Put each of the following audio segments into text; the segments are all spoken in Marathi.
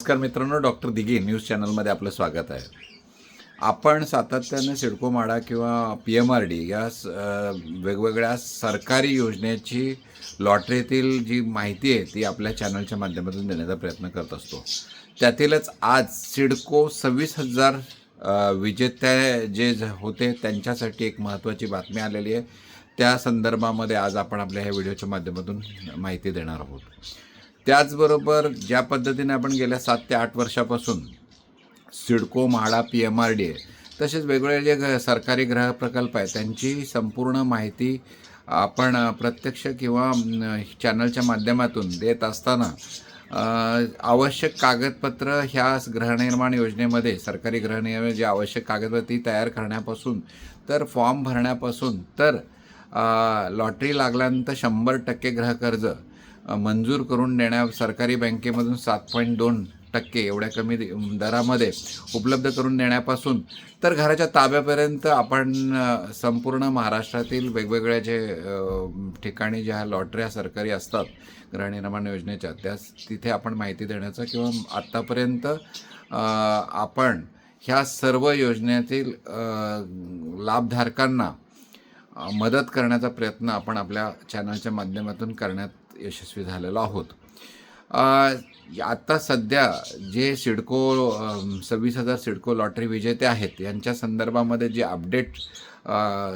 नमस्कार मित्रांनो डॉक्टर दिघे न्यूज चॅनलमध्ये आपलं स्वागत आहे. आपण सातत्याने सिडको माडा किंवा पी एम आर डी या वेगवेगळ्या सरकारी योजनेची लॉटरीतील जी माहिती आहे ती आपल्या चॅनलच्या माध्यमातून देण्याचा प्रयत्न करत असतो. त्यातीलच आज सिडको सव्वीस हजार विजेत्या विजेते जे होते त्यांच्यासाठी एक महत्त्वाची बातमी आलेली आहे. त्या संदर्भामध्ये आज आपण आपल्या ह्या व्हिडिओच्या माध्यमातून माहिती देणार आहोत. त्याचबरोबर ज्या पद्धतीने आपण गेल्या सात ते आठ वर्षापासून CIDCO MHADA P M R D A तसेच वेगवेगळे जे ग- सरकारी ग्रह प्रकल्प आहेत त्यांची संपूर्ण माहिती आपण प्रत्यक्ष किंवा चॅनलच्या माध्यमातून देत असताना आवश्यक कागदपत्र ह्या गृहनिर्माण योजनेमध्ये सरकारी गृहनिर्माण जे आवश्यक कागदपत्र ती तयार करण्यापासून तर फॉर्म भरण्यापासून तर लॉटरी लागल्यानंतर शंभर टक्के गृहकर्ज मंजूर करून देण्या सरकारी बँकेमधून सात पॉईंट दोन टक्के एवढ्या कमी दरामध्ये उपलब्ध करून देण्यापासून तर घराच्या ताब्यापर्यंत आपण संपूर्ण महाराष्ट्रातील वेगवेगळ्या जे ठिकाणी ज्या लॉटऱ्या सरकारी असतात गृहनिर्माण योजनेच्या त्या तिथे आपण माहिती देण्याचं किंवा आत्तापर्यंत आपण ह्या सर्व योजनेतील लाभधारकांना मदत करण्याचा प्रयत्न आपण आपल्या चॅनलच्या माध्यमातून करण्यात यशस्वी झालेलो आहोत. आता सध्या जे सिडको सव्वीस हजार सिडको लॉटरी विजेते आहेत यांच्या संदर्भामध्ये जे अपडेट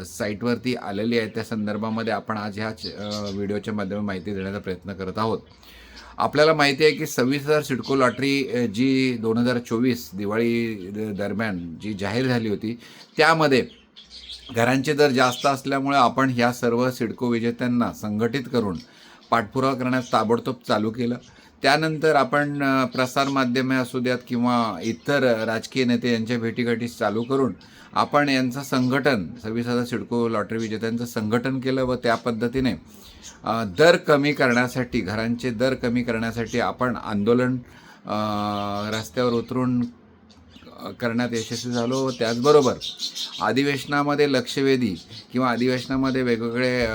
साईटवरती आलेली आहे त्या संदर्भामध्ये आपण आज ह्या च- व्हिडिओच्या माध्यमात माहिती देण्याचा प्रयत्न करत आहोत. आपल्याला माहिती आहे की सव्वीस हजार सिडको लॉटरी जी दोन हजार चोवीस दिवाळी द- दरम्यान जी जाहीर झाली होती त्यामध्ये घरांचे दर जास्त असल्यामुळे आपण ह्या सर्व सिडको विजेत्यांना संघटित करून पाठपुरावा करण्यास ताबडतोब चालू केलं. त्यानंतर आपण प्रसारमाध्यमे असू द्यात किंवा इतर राजकीय नेते यांच्या भेटीगाठी चालू करून आपण यांचं संघटन सव्वीस सिडको लॉटरी विजेत्यांचं संघटन केलं व त्या पद्धतीने दर कमी करण्यासाठी घरांचे दर कमी करण्यासाठी आपण आंदोलन रस्त्यावर उतरून करण्यात यशस्वी झालो. व त्याचबरोबर अधिवेशनामध्ये लक्षवेधी किंवा अधिवेशनामध्ये वेगवेगळे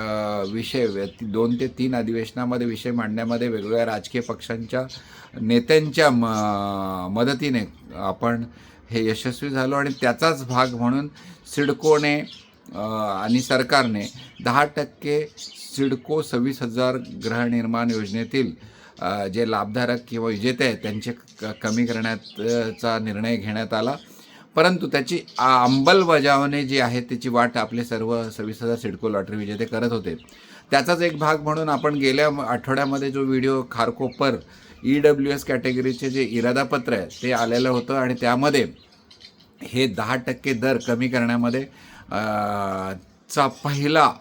विषय व्य- दोन ते तीन अधिवेशनामध्ये विषय मांडण्यामध्ये वेगवेगळ्या राजकीय पक्षांच्या नेत्यांच्या म मदतीने आपण हे यशस्वी झालो. आणि त्याचाच भाग म्हणून सिडकोने आणि सरकारने दहा टक्के सिडको सव्वीस हजार गृहनिर्माण योजनेतील जे लाभधारक किंवा विजेते आहेत त्यांचे क कमी करण्याचा निर्णय घेण्यात आला. परंतु त्याची अंमलबजावणी जी आहे त्याची वाट आपले सर्व सव्वीस हजार सिडको लॉटरी विजेते करत होते. त्याचाच एक भाग म्हणून आपण गेल्या आठवड्यामध्ये जो video Kharkopar E W S कॅटेगरीचे जे इरादापत्र आहे ते आलेलं होतं आणि त्यामध्ये हे दहा टक्के दर कमी करण्यामध्ये चा पहिला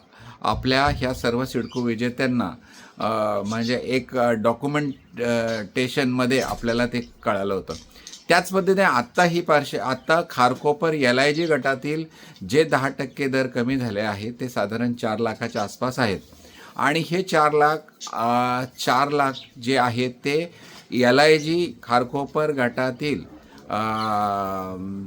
आपल्या ह्या सर्व सिडको विजेत्यांना म्हणजे एक डॉक्युमेंटेशनमध्ये आपल्याला ते कळालं होतं. त्याच पद्धतीने आत्ता ही पार्श्व आत्ता खारकोपर एल आय जी गटातील जे दहा टक्के दर कमी झाले आहेत ते साधारण चार लाखाच्या आसपास आहेत. आणि हे चार लाख चार लाख जे आहेत ते एल आय जी खारकोपर गटातील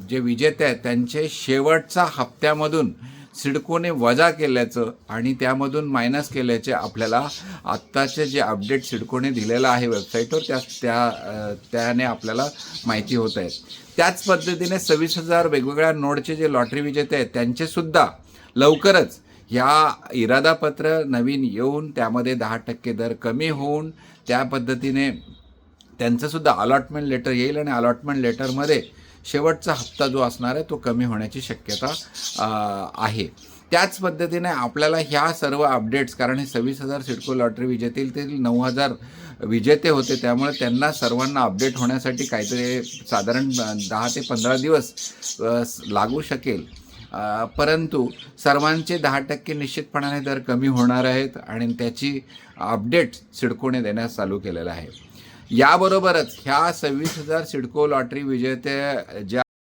जे विजेते आहेत त्यांचे शेवटचा हप्त्यामधून सिडकोने वजा केल्याचं आणि त्यामधून मायनस केल्याचे आपल्याला आत्ताचे जे अपडेट सिडकोने दिलेलं आहे वेबसाईटवर त्या त्या त्याने आपल्याला माहिती होत आहे. त्याच पद्धतीने सव्वीस हजार वेगवेगळ्या नोडचे जे लॉटरी विजेते आहेत त्यांचेसुद्धा लवकरच ह्या इरादापत्र नवीन येऊन त्यामध्ये दहा टक्के दर कमी होऊन त्या पद्धतीने त्यांचंसुद्धा अलॉटमेंट लेटर येईल आणि अलॉटमेंट लेटरमध्ये शेवटचा हप्ता जो असणार आहे तो कमी होण्याची शक्यता आहे. त्याच पद्धतीने आपल्याला ह्या सर्व अपडेट्स कारण हे सव्वीस हजार सिडको लॉटरी विजेतील ते नऊ हजार विजेते होते त्यामुळे त्यांना सर्वांना अपडेट होण्यासाठी काहीतरी साधारण दहा ते पंधरा दिवस लागू शकेल. परंतु सर्वांचे दहा टक्के निश्चितपणाने दर कमी होणार आहेत आणि त्याची अपडेट सिडकोने देण्यास चालू केलेलं आहे. याबरोबरच ह्या सव्वीस हजार सिडको लॉटरी विजेते ज्या